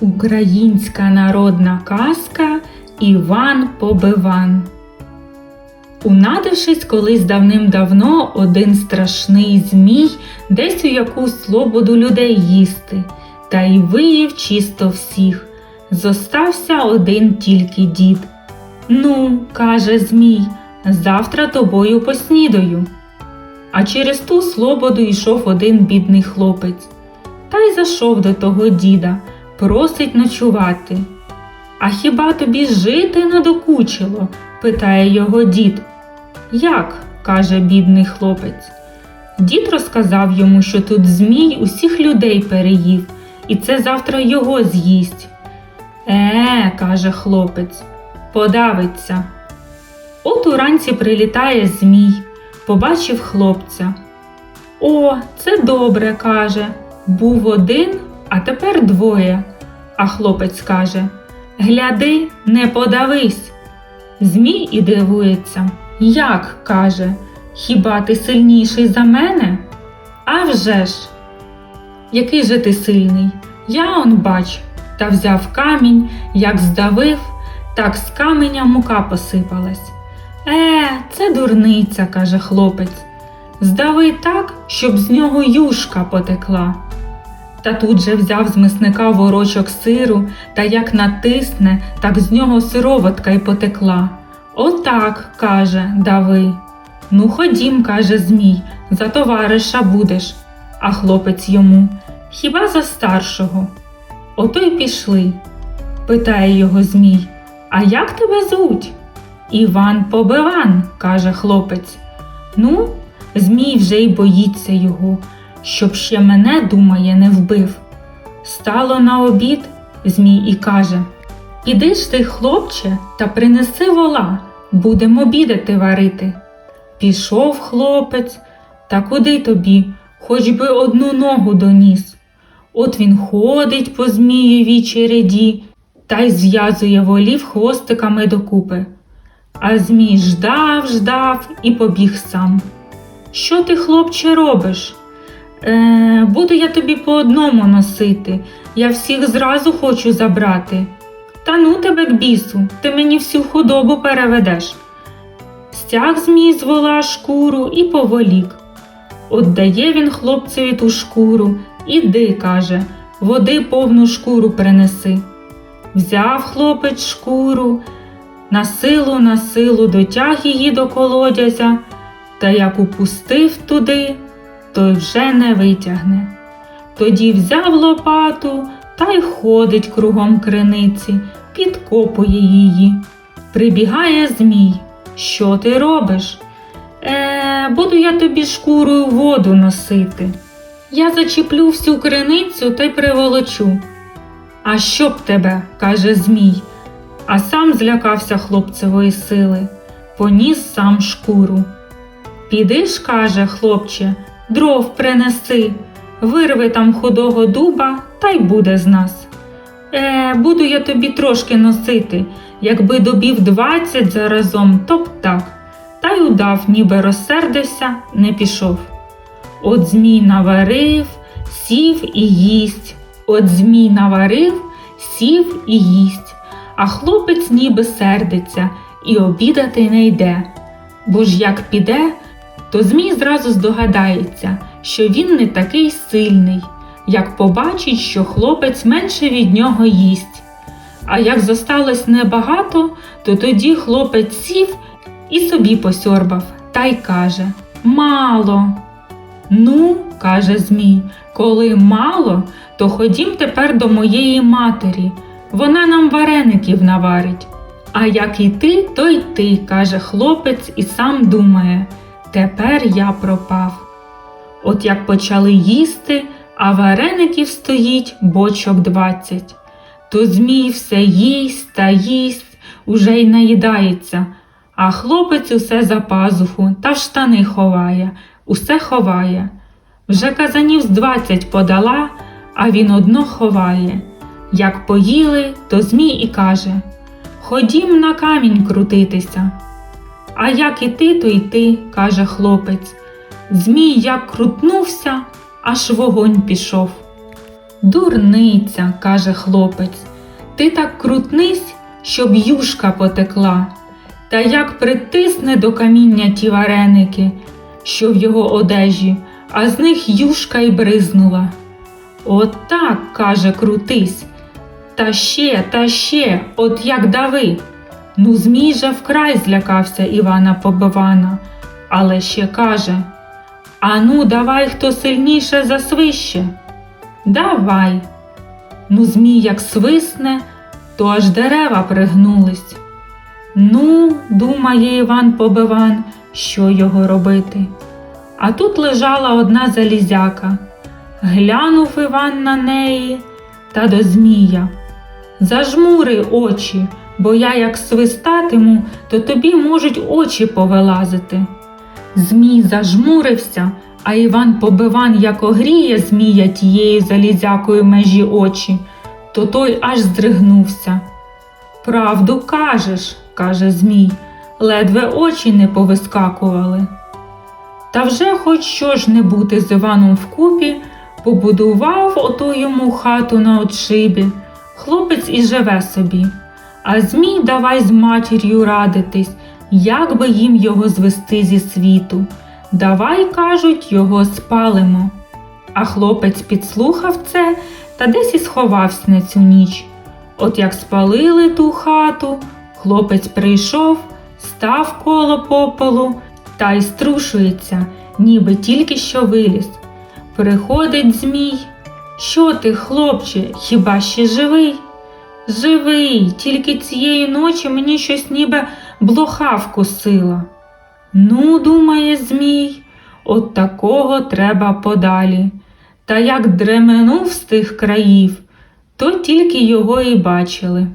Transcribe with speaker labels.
Speaker 1: Українська народна казка Іван Побиван. Унадившись колись давним-давно один страшний змій десь у якусь слободу людей їсти, та й виїв чисто всіх. Зостався один тільки дід. Ну, каже Змій, завтра тобою поснідаю. А через ту слободу йшов один бідний хлопець. Та й зайшов до того діда, просить ночувати. А хіба тобі жити надокучило? питає його дід. Як? каже бідний хлопець. Дід розказав йому, що тут Змій усіх людей переїв, і це завтра його з'їсть. Е, каже хлопець, подавиться. От уранці прилітає Змій, побачив хлопця. О, це добре, каже. Був один, а тепер двоє. А хлопець каже Гляди, не подавись. Змій і дивується. Як? каже, хіба ти сильніший за мене? А вже ж. Який же ти сильний? Я он бач, та взяв камінь, як здавив, так з каменя мука посипалась. Е, це дурниця, каже хлопець. Здави так, щоб з нього юшка потекла. Та тут же взяв з мисника ворочок сиру та як натисне, так з нього сироватка й потекла. Отак, каже, дави. Ну, ходім, каже Змій, за товариша будеш. А хлопець йому Хіба за старшого? Ото й пішли. Питає його Змій, А як тебе звуть? Іван Побиван, каже хлопець. Ну, Змій вже й боїться його, щоб ще мене, думає, не вбив. Стало на обід, Змій і каже Іди ж ти, хлопче, та принеси вола, будемо обідати варити. Пішов хлопець, та куди тобі, хоч би одну ногу доніс. От він ходить по змієвій череді та й зв'язує волів хвостиками докупи. А Змій ждав, ждав і побіг сам. Що ти, хлопче, робиш? Е, буду я тобі по одному носити, я всіх зразу хочу забрати. Та ну тебе к бісу, ти мені всю худобу переведеш. Стяг змій з вола шкуру і поволік. Отдає він хлопцеві ту шкуру, іди, каже, води повну шкуру принеси. Взяв хлопець шкуру, на силу, на силу дотяг її до колодязя, та як упустив туди, той вже не витягне. Тоді взяв лопату та й ходить кругом криниці, підкопує її. Прибігає Змій. Що ти робиш? Е, буду я тобі шкурою воду носити. Я зачіплю всю криницю та й приволочу. А що б тебе, каже Змій, а сам злякався хлопцевої сили, поніс сам шкуру. Піди ж, каже хлопче, дров принеси, вирви там худого дуба та й буде з нас. Е, буду я тобі трошки носити, якби добів двадцять заразом, то б так. Та й удав, ніби розсердився, не пішов. От змій наварив, сів і їсть. От змій наварив, сів і їсть, а хлопець ніби сердиться і обідати не йде. Бо ж як піде, то Змій зразу здогадається, що він не такий сильний, як побачить, що хлопець менше від нього їсть. А як зосталось небагато, то тоді хлопець сів і собі посьорбав та й каже Мало. Ну, каже Змій, коли мало, то ходім тепер до моєї матері. Вона нам вареників наварить. А як і ти, то й ти, каже хлопець, і сам думає тепер я пропав. От як почали їсти, а вареників стоїть бочок двадцять. То Змій все їсть та їсть, уже й наїдається, а хлопець усе за пазуху та штани ховає, усе ховає. Вже казанів з двадцять подала, а він одно ховає. Як поїли, то Змій і каже Ходім на камінь крутитися. А як і ти, то й ти, каже хлопець. Змій як крутнувся, аж вогонь пішов. Дурниця, каже хлопець, ти так крутнись, щоб юшка потекла. Та як притисне до каміння ті вареники, що в його одежі, а з них юшка й бризнула. От каже, крутись. Та ще, та ще, от як дави. Ну, змій же вкрай злякався Івана Побивана, але ще каже Ану, давай, хто сильніше засвище. Давай. Ну, змій як свисне, то аж дерева пригнулись. Ну, думає Іван Побиван, що його робити. А тут лежала одна залізяка. Глянув Іван на неї та до Змія. Зажмури очі, бо я як свистатиму, то тобі можуть очі повилазити. Змій зажмурився, а Іван Побиван як огріє Змія тією залізякою межі очі, то той аж здригнувся. Правду кажеш, каже Змій, ледве очі не повискакували. Та вже хоч що ж не бути з Іваном вкупі, побудував ото йому хату на отшибі. Хлопець і живе собі. А Змій давай з матір'ю радитись, як би їм його звести зі світу. Давай, кажуть, його спалимо. А хлопець підслухав це та десь і сховався на цю ніч. От як спалили ту хату, хлопець прийшов, став коло попелу та й струшується, ніби тільки що виліз. Приходить Змій. Що ти, хлопче, хіба ще живий? Живий, тільки цієї ночі мені щось ніби блоха вкусила. Ну, думає Змій, от такого треба подалі. Та як дременув з тих країв, то тільки його і бачили.